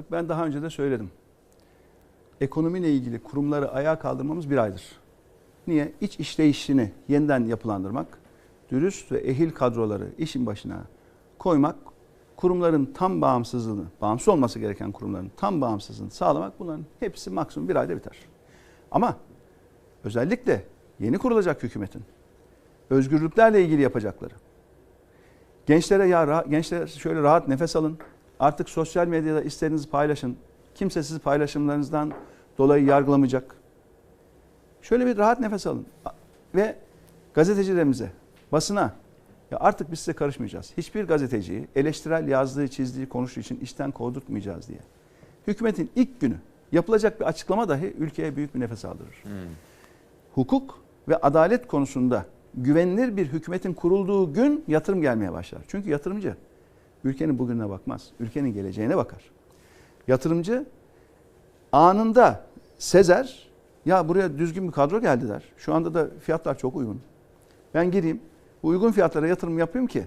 Bak ben daha önce de söyledim. Ekonomiyle ilgili kurumları ayağa kaldırmamız bir aydır. Niye? İç işleyişini yeniden yapılandırmak, dürüst ve ehil kadroları işin başına koymak, kurumların tam bağımsızlığını, bağımsız olması gereken kurumların tam bağımsızlığını sağlamak bunların hepsi maksimum bir ayda biter. Ama özellikle yeni kurulacak hükümetin özgürlüklerle ilgili yapacakları. Gençlere ya gençler şöyle rahat nefes alın. Artık sosyal medyada isterinizi paylaşın. Kimse sizi paylaşımlarınızdan dolayı yargılamayacak. Şöyle bir rahat nefes alın. Ve gazetecilerimize, basına ya artık biz size karışmayacağız. Hiçbir gazeteciyi eleştirel yazdığı, çizdiği, konuştuğu için işten kovdurtmayacağız diye. Hükümetin ilk günü yapılacak bir açıklama dahi ülkeye büyük bir nefes aldırır. Hukuk ve adalet konusunda güvenilir bir hükümetin kurulduğu gün yatırım gelmeye başlar. Çünkü yatırımcı ülkenin bugününe bakmaz. Ülkenin geleceğine bakar. Yatırımcı anında sezer ya buraya düzgün bir kadro geldi der. Şu anda da fiyatlar çok uygun. Ben gireyim bu uygun fiyatlara yatırım yapayım ki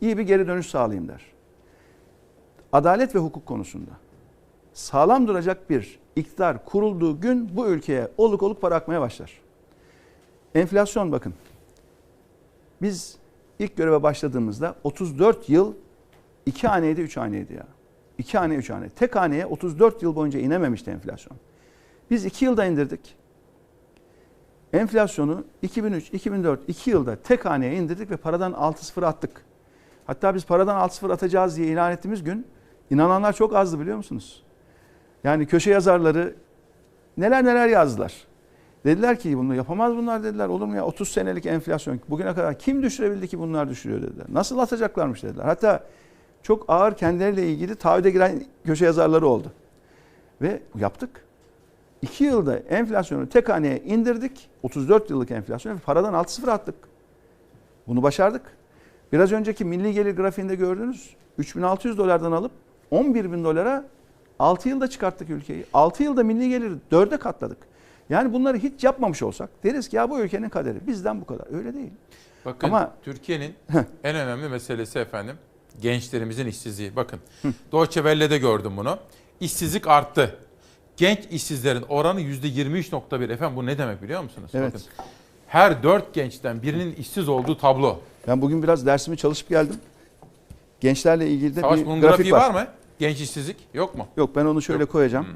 iyi bir geri dönüş sağlayayım der. Adalet ve hukuk konusunda sağlam duracak bir iktidar kurulduğu gün bu ülkeye oluk oluk para akmaya başlar. Enflasyon bakın. Biz ilk göreve başladığımızda 34 yıl 2 haneydi 3 haneydi ya. 2 hane 3 hane. Tek haneye 34 yıl boyunca inememişti enflasyon. Biz 2 yılda indirdik. Enflasyonu 2003, 2004, 2 yılda tek haneye indirdik ve paradan 6-0 attık. Hatta biz paradan 6-0 atacağız diye ilan ettiğimiz gün inananlar çok azdı biliyor musunuz? Yani köşe yazarları neler neler yazdılar. Dediler ki bunu yapamaz bunlar dediler. Olur mu ya 30 senelik enflasyon bugüne kadar kim düşürebildi ki bunlar düşürüyor dediler. Nasıl atacaklarmış dediler. Hatta çok ağır kendileriyle ilgili taahhüde giren köşe yazarları oldu. Ve yaptık. 2 yılda enflasyonu tek haneye indirdik. 34 yıllık enflasyon paradan 6-0 attık. Bunu başardık. Biraz önceki milli gelir grafiğinde gördünüz. 3600 dolardan alıp 11 bin dolara 6 yılda çıkarttık ülkeyi. 6 yılda milli geliri 4'e katladık. Yani bunları hiç yapmamış olsak deriz ki ya bu ülkenin kaderi bizden bu kadar. Öyle değil. Bakın Ama- Türkiye'nin en önemli meselesi efendim gençlerimizin işsizliği. Bakın Deutsche Welle'de gördüm bunu. İşsizlik arttı. Genç işsizlerin oranı %23.1. Efendim bu ne demek biliyor musunuz? Evet. Bakın her dört gençten birinin işsiz olduğu tablo. Ben bugün biraz dersimi çalışıp geldim. Gençlerle ilgili de Savaş bir bunun grafik var. var. mı? Genç işsizlik yok mu? Yok ben onu şöyle Yok. koyacağım. Hı.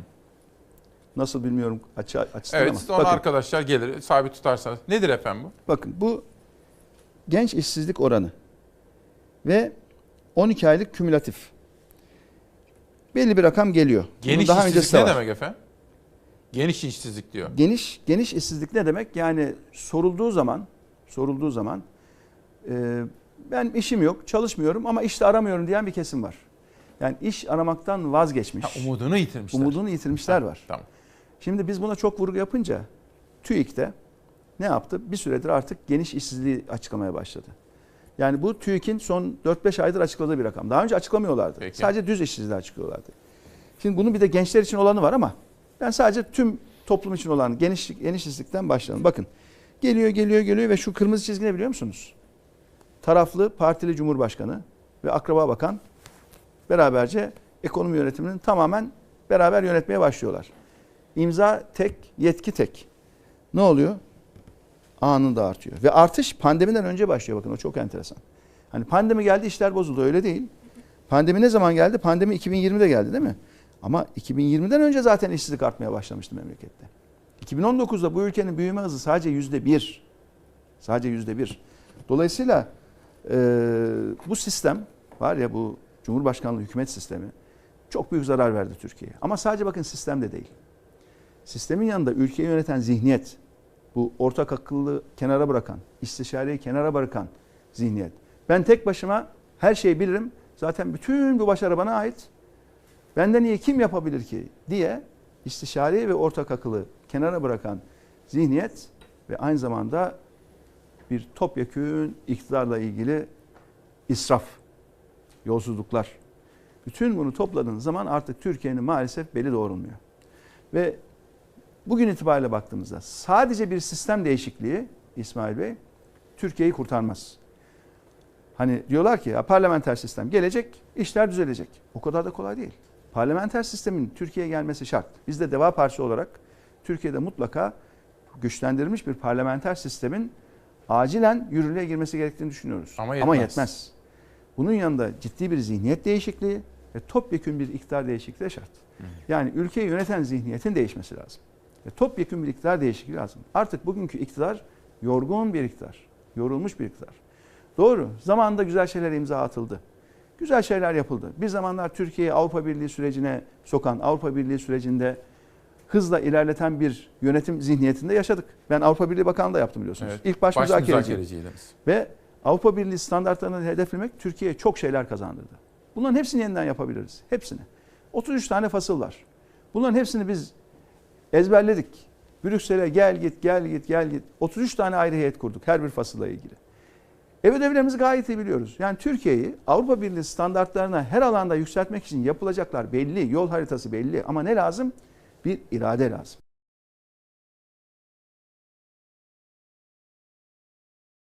Nasıl bilmiyorum açı, açısından Evet ama. siz onu bakın, arkadaşlar gelir sabit tutarsanız. Nedir efendim bu? bakın bu genç işsizlik oranı ve 12 aylık kümülatif. Belli bir rakam geliyor. Bunun Geniş daha işsizlik ne demek efendim? Geniş işsizlik diyor. Geniş geniş işsizlik ne demek? Yani sorulduğu zaman sorulduğu zaman e, ben işim yok, çalışmıyorum ama işte aramıyorum diyen bir kesim var. Yani iş aramaktan vazgeçmiş. Ha, umudunu yitirmişler. umudunu yitirmişler Ha, var. Tamam. Şimdi biz buna çok vurgu yapınca TÜİK'te ne yaptı? Bir süredir artık geniş işsizliği açıklamaya başladı. Yani bu TÜİK'in son 4-5 aydır açıkladığı bir rakam. Daha önce açıklamıyorlardı. Peki. Sadece düz işsizliği açıklıyorlardı. Şimdi bunun bir de gençler için olanı var ama ben sadece tüm toplum için olan geniş, geniş işsizlikten başlayalım. Bakın geliyor geliyor geliyor ve şu kırmızı çizgi ne biliyor musunuz? Taraflı partili cumhurbaşkanı ve akraba bakan beraberce ekonomi yönetiminin tamamen beraber yönetmeye başlıyorlar. İmza tek, yetki tek. Ne oluyor? Anında artıyor. Ve artış pandemiden önce başlıyor bakın o çok enteresan. Hani pandemi geldi işler bozuldu öyle değil. Pandemi ne zaman geldi? Pandemi 2020'de geldi değil mi? Ama 2020'den önce zaten işsizlik artmaya başlamıştı memlekette. 2019'da bu ülkenin büyüme hızı sadece yüzde bir. Sadece yüzde bir. Dolayısıyla e, bu sistem var ya bu Cumhurbaşkanlığı hükümet sistemi çok büyük zarar verdi Türkiye'ye. Ama sadece bakın sistemde değil. Sistemin yanında ülkeyi yöneten zihniyet, bu ortak akıllı kenara bırakan, istişareyi kenara bırakan zihniyet. Ben tek başıma her şeyi bilirim. Zaten bütün bu başarı bana ait. Benden iyi kim yapabilir ki diye istişareyi ve ortak akıllı kenara bırakan zihniyet ve aynı zamanda bir topyekün iktidarla ilgili israf, yolsuzluklar. Bütün bunu topladığınız zaman artık Türkiye'nin maalesef beli doğrulmuyor. Ve bugün itibariyle baktığımızda sadece bir sistem değişikliği İsmail Bey Türkiye'yi kurtarmaz. Hani diyorlar ki ya parlamenter sistem gelecek, işler düzelecek. O kadar da kolay değil. Parlamenter sistemin Türkiye'ye gelmesi şart. Biz de Deva Partisi olarak Türkiye'de mutlaka güçlendirilmiş bir parlamenter sistemin acilen yürürlüğe girmesi gerektiğini düşünüyoruz. Ama yetmez. yetmez. Bunun yanında ciddi bir zihniyet değişikliği ve topyekün bir iktidar değişikliği de şart. Yani ülkeyi yöneten zihniyetin değişmesi lazım. Ve topyekün bir iktidar değişikliği lazım. Artık bugünkü iktidar yorgun bir iktidar. Yorulmuş bir iktidar. Doğru. Zamanında güzel şeyler imza atıldı. Güzel şeyler yapıldı. Bir zamanlar Türkiye'yi Avrupa Birliği sürecine sokan, Avrupa Birliği sürecinde hızla ilerleten bir yönetim zihniyetinde yaşadık. Ben Avrupa Birliği Bakanlığı da yaptım biliyorsunuz. Evet. İlk baş, Baş müzakereciydiniz. Ve Avrupa Birliği standartlarını hedeflemek Türkiye'ye çok şeyler kazandırdı. Bunların hepsini yeniden yapabiliriz. Hepsini. 33 tane fasıl var. Bunların hepsini biz ezberledik. Brüksel'e gel git gel git gel git. 33 tane ayrı heyet kurduk her bir fasılla ilgili. Ev ödevlerimizi gayet iyi biliyoruz. Yani Türkiye'yi Avrupa Birliği standartlarına her alanda yükseltmek için yapılacaklar belli, yol haritası belli. Ama ne lazım? Bir irade lazım.